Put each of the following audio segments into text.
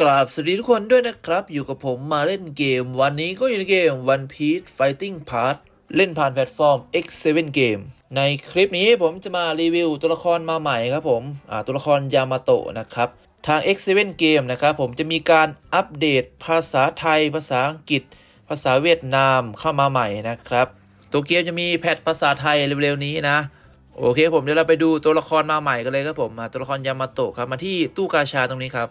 กราบสวัสดีทุกคนด้วยนะครับ อยู่กับผมมาเล่นเกม วันนี้ก็อยู่ในเกม One Piece Fighting Part เล่นผ่านแพลตฟอร์ม X7 Game ในคลิปนี้ผมจะมารีวิวตัวละครมาใหม่ครับผมตัวละครยามาโตะนะครับ ทาง X7 Game นะครับผมจะมีการอัปเดตภาษาไทย ภาษาอังกฤษ ภาษาเวียดนามเข้ามาใหม่นะครับตัวเกมจะมีแพทภาษาไทยเร็วๆนี้นะโอเคผมเดี๋ยวเราไปดูตัวละครมาใหม่กันเลยครับผมตัวละครยามาโตะครับมาที่ตู้กาชาตรงนี้ครับ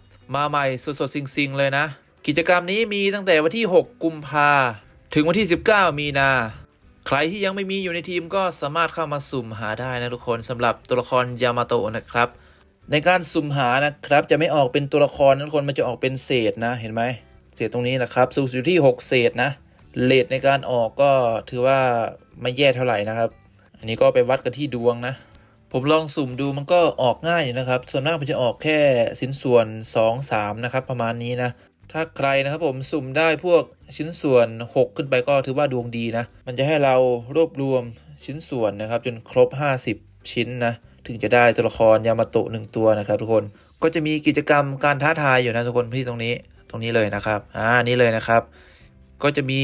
มาใหม่สดๆซิงๆ เลยนะ กิจกรรมนี้มีตั้งแต่วันที่ 6 กุมภาถึงวันที่ 19 มีนา ใครที่ยังไม่มีอยู่ในทีมก็สามารถเข้ามาสุ่มหาได้นะทุกคนสำหรับตัวละครยามาโตะนะครับ ในการสุ่มหานะครับจะไม่ออกเป็นตัวละครนะทุกคนมันจะออกเป็นเศษนะเห็นไหมเศษตรงนี้นะครับสูงอยู่ที่ 6 เศษนะเลทในการออกก็ถือว่าไม่แย่เท่าไหร่นะครับ อันนี้ก็ไปวัดกันที่ดวงนะ ผมลองสุ่มดูมันก็ออกง่ายอยู่นะครับ ส่วนมากมันจะออกแค่ชิ้นส่วน 2 3 นะครับ ประมาณนี้นะ ถ้าใครนะครับผมสุ่มได้พวกชิ้นส่วน 6 ขึ้นไปก็ถือว่าดวงดีนะ มันจะให้เรารวบรวมชิ้นส่วนนะครับ จนครบ 50 ชิ้นนะ ถึงจะได้ตัวละครยามาโตะหนึ่งตัวนะครับ ทุกคนก็จะมีกิจกรรมการท้าทายอยู่นะทุกคนที่ตรงนี้ตรงนี้เลยนะครับอ่านี่เลยนะครับ ก็จะมี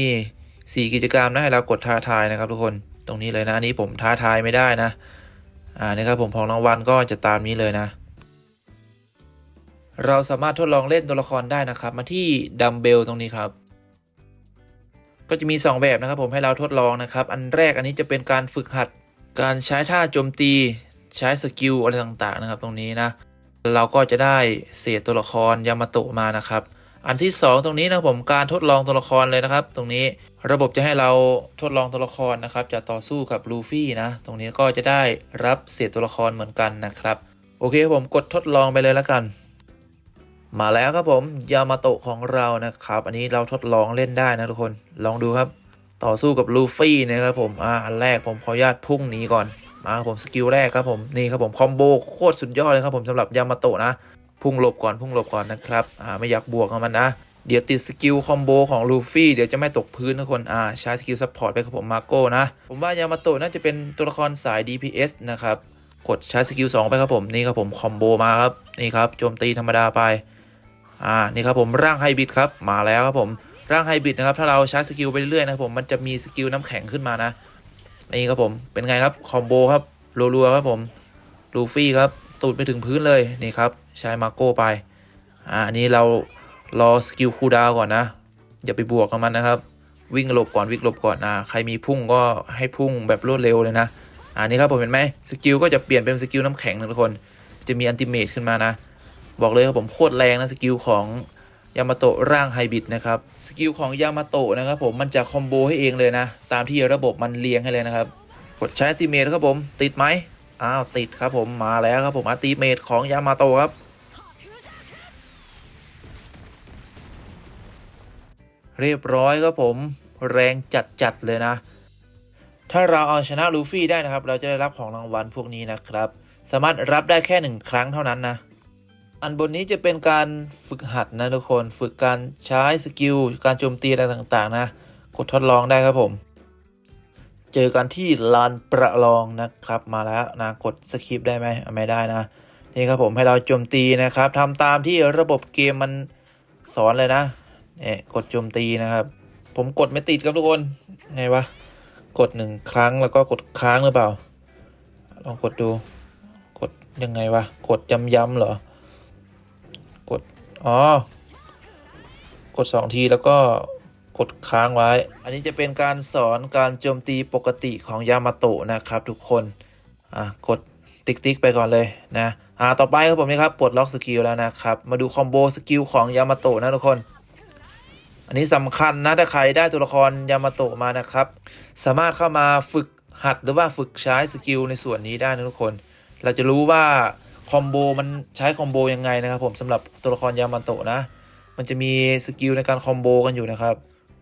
4 กิจกรรมนะให้เรากดท้าทายนะครับ ทุกคนตรงนี้เลยนะอันนี้ผมท้าทายไม่ได้นะ อ่านี่ครับผมของรางวัลก็จะตามนี้เลยนะ เราสามารถทดลองเล่นตัวละครได้นะครับ มาที่ดัมเบลตรงนี้ครับ ก็จะมี 2 แบบนะครับผมให้เราทดลองนะครับ อันแรกอันนี้จะเป็นการฝึกหัด การใช้ท่าโจมตี ใช้สกิลอะไรต่างๆนะครับ ตรงนี้นะ เราก็จะได้เศษตัวละครยามาโตะมานะครับ อันที่ 2 ตรงนี้นะผมการทดลองตัวละครเลยนะครับ ตรงนี้ระบบจะให้เราทดลองตัวละครนะครับ จะต่อสู้กับลูฟี่นะ ตรงนี้ก็จะได้รับเศษตัวละครเหมือนกันนะครับ โอเคผมกดทดลองไปเลยแล้วกัน มาแล้วครับผมยามาโตะของเรานะครับ อันนี้เราทดลองเล่นได้นะทุกคนลองดูครับ ต่อสู้กับลูฟี่นะครับผมอ่าอันแรกผมขออนุญาตพุ่งหนีก่อนมาครับผมสกิลแรกครับผมนี่ครับผมคอมโบโคตรสุดยอดเลยครับผมสำหรับยามาโตะนะ พุ่งหลบก่อนพุ่งหลบก่อนนะครับอ่าไม่อยากบวกกับมันนะ เดี๋ยวติดสกิลคอมโบของลูฟี่เดี๋ยวจะไม่ตกพื้นทุกคนอ่าใช้สกิลซัพพอร์ตไปครับผมมาโก้นะ ผมว่ายามาโตะน่าจะเป็นตัวละครสาย DPS นะครับกดใช้สกิล2ไปครับผมนี่ครับผมคอมโบมาครับนี่ครับโจมตีธรรมดาไปอ่านี่ครับผมร่างไฮบิดครับมาแล้วครับผมร่างไฮบิดนะครับถ้าเราใช้สกิลไปเรื่อยๆนะครับผมมันจะมีสกิลน้ำแข็งขึ้นมานะนี่ครับผมเป็นไงครับคอมโบครับรัวๆครับผมลูฟี่ครับ ตูดไปถึงพื้นเลยนี่ครับ ใช้มาโก้ไปอ่าอันนี้เรารอสกิลคูดาวก่อนนะ อย่าไปบวกกับมันนะครับ วิ่งหลบก่อนวิ่งหลบก่อนอ่าใครมีพุ่งก็ให้พุ่งแบบรวดเร็วเลยนะอ่านี่ครับผมเห็นไหมสกิลก็จะเปลี่ยนเป็นสกิลน้ำแข็งนะทุกคน จะมีอันติเมทขึ้นมานะ บอกเลยครับผมโคตรแรงนะสกิลของยามาโตะร่างไฮบิดนะครับสกิลของยามาโตะนะครับผมมันจะคอมโบให้เองเลยนะ ตามที่ระบบมันเรียงให้เลยนะครับ กดใช้อันติเมทครับผมติดไหม อ้าวติดครับผมมาแล้วครับผมอัติเมทของยามาโตครับเรียบร้อยครับผมแรงจัดๆเลยนะ ถ้าเราเอาชนะลูฟี่ได้นะครับ เราจะได้รับของรางวัลพวกนี้นะครับ สามารถรับได้แค่หนึ่งครั้งเท่านั้นนะ อันบนนี้จะเป็นการฝึกหัดนะทุกคน ฝึกการใช้สกิล การโจมตีอะไรต่างๆ นะ กดทดลองได้ครับผม จอกันที่ลานประลองนะครับมาแล้วนะกดสคริปได้ไหมไม่ได้นะ นี่ครับผมให้เราโจมตีนะครับทำตามที่ระบบเกมมันสอนเลยนะเนี่ยกดโจมตีนะครับ ผมกดไม่ติดครับทุกคนไงวะกดหนึ่งครั้งแล้วก็กดค้างหรือเปล่า ลองกดดูกดยังไงวะกดย้ำๆเหรอกดอ๋อกดสองทีแล้วก็ กดค้างไว้ อันนี้จะเป็นการสอนการโจมตีปกติของยามาโตะนะครับทุกคน อะกดติ๊กติ๊กไปก่อนเลยนะอ่าต่อไปครับผมนี่ครับปลดล็อกสกิลแล้วนะครับ มาดูคอมโบสกิลของยามาโตะนะทุกคน อันนี้สำคัญนะถ้าใครได้ตัวละครยามาโตะมานะครับ สามารถเข้ามาฝึกหัดหรือว่าฝึกใช้สกิลในส่วนนี้ได้นะทุกคน เราจะรู้ว่าคอมโบมันใช้คอมโบยังไงนะครับผมสำหรับตัวละครยามาโตะนะ มันจะมีสกิลในการคอมโบกันอยู่นะครับ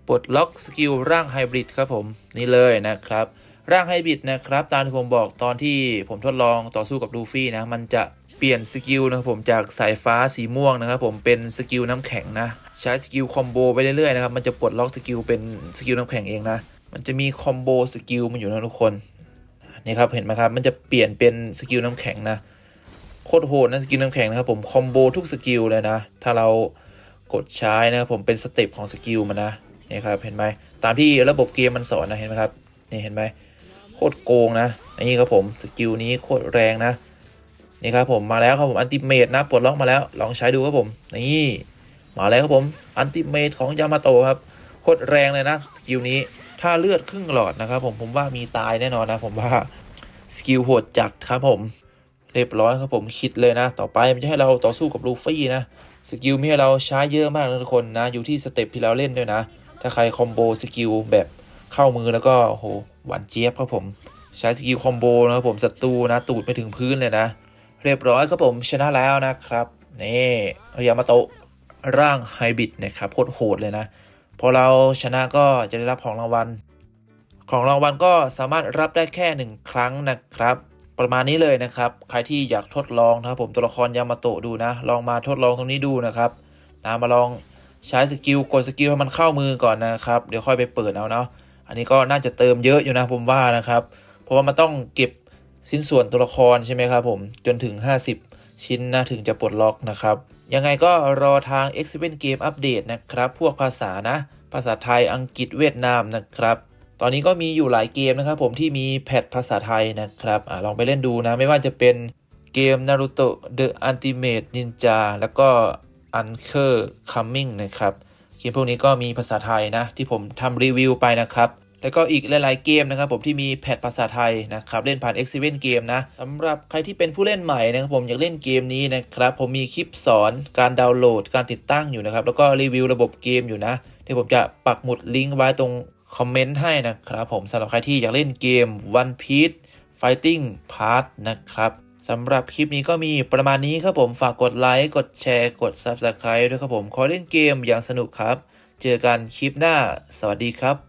ปลดล็อกสกิลร่างไฮบริดครับผมนี่เลยนะครับ ร่างไฮบริดนะครับ ตามที่ผมบอกตอนที่ผมทดลองต่อสู้กับลูฟี่นะ มันจะเปลี่ยนสกิลนะครับผมจากสายฟ้าสีม่วงนะครับผมเป็นสกิลน้ำแข็งนะใช้สกิลคอมโบไปเรื่อยๆนะครับมันจะปลดล็อกสกิลเป็นสกิลน้ำแข็งเองนะมันจะมีคอมโบสกิลมันอยู่นะทุกคนนี่ครับเห็นไหมครับมันจะเปลี่ยนเป็นสกิลน้ำแข็งนะโคตรโหดนะสกิลน้ำแข็งนะครับผมคอมโบทุกสกิลเลยนะ ถ้าเรากดใช้นะครับผมเป็นสเต็ปของสกิลมันนะ นี่ครับเห็นไหมตามที่ระบบเกมมันสอนนะเห็นไหมครับนี่เห็นไหมโคตรโกงนะนี่ครับผมสกิลนี้โคตรแรงนะนี่ครับผมมาแล้วครับผมอันติเมตนะปลดล็อกมาแล้วลองใช้ดูครับผมนี่มาแล้วครับผมอันติเมตของยามาโตะครับโคตรแรงเลยนะสกิลนี้ถ้าเลือดครึ่งหลอดนะครับผมผมว่ามีตายแน่นอนนะผมว่าสกิลโหดจัดครับผมเรียบร้อยครับผมคิดเลยนะ ต่อไปมันจะให้เราต่อสู้กับลูฟี่นะสกิลมีให้เราใช้เยอะมากนะทุกคนนะอยู่ที่สเต็ปที่เราเล่นด้วยนะ ถ้าใครคอมโบสกิลแบบเข้ามือแล้วก็โหหวานเจี๊ยบครับผม ใช้สกิลคอมโบนะครับผมศัตรูนะตูดไปถึงพื้นเลยนะ เรียบร้อยครับผมชนะแล้วนะครับนี่เอายามาโตะร่างไฮบริดนะครับโคตรโหดเลยนะ พอเราชนะก็จะได้รับของรางวัล ของรางวัลก็สามารถรับได้แค่หนึ่งครั้งนะครับ ประมาณนี้เลยนะครับ ใครที่อยากทดลองนะครับผมตัวละครยามาโตะดูนะ ลองมาทดลองตรงนี้ดูนะครับนะมาลอง ใช้สกิลกดสกิลให้มันเข้ามือก่อนนะครับ เดี๋ยวค่อยไปเปิดเอาเนาะอันนี้ก็น่าจะเติมเยอะอยู่นะผมว่านะครับ เพราะว่ามันต้องเก็บสิ้นส่วนตัวละครใช่ไหมครับผมจนถึง 50 ชิ้นนะถึงจะปลดล็อกนะครับ ยังไงก็รอทาง x 7 Game อัปเดตนะครับ พวกภาษานะ ภาษาไทยอังกฤษเวียดนามนะครับ ตอนนี้ก็มีอยู่หลายเกมนะครับ ผมที่มีแพทภาษาไทยนะครับอลองไปเล่นดูนะ ไม่ว่าจะเป็นเกม Naruto The Ultimate Ninja แล้วก็ Anchor Coming นะครับ เกมพวกนี้ก็มีภาษาไทยนะ ที่ผมทำรีวิวไปนะครับ แล้วก็อีกหลายๆเกมนะครับ ผมที่มีแพทภาษาไทยนะครับ เล่นผ่าน x 7 Game นะสำหรับใครที่เป็นผู้เล่นใหม่นะครับ ผมอยากเล่นเกมนี้นะครับ ผมมีคลิปสอนการดาวน์โหลด การติดตั้งอยู่นะครับ แล้วก็รีวิวระบบเกมอยู่นะที่ผมจะปักหมุดลิงก์ไว้ตรงคอมเมนต์ให้นะครับ ผมสำหรับใครที่อยากเล่นเกม One Piece Fighting Part นะครับ สำหรับคลิปนี้ก็มีประมาณนี้ครับผมฝากกดไลค์กดแชร์กด Subscribe ด้วยครับผมขอเล่นเกมอย่างสนุกครับ เจอกันคลิปหน้า สวัสดีครับ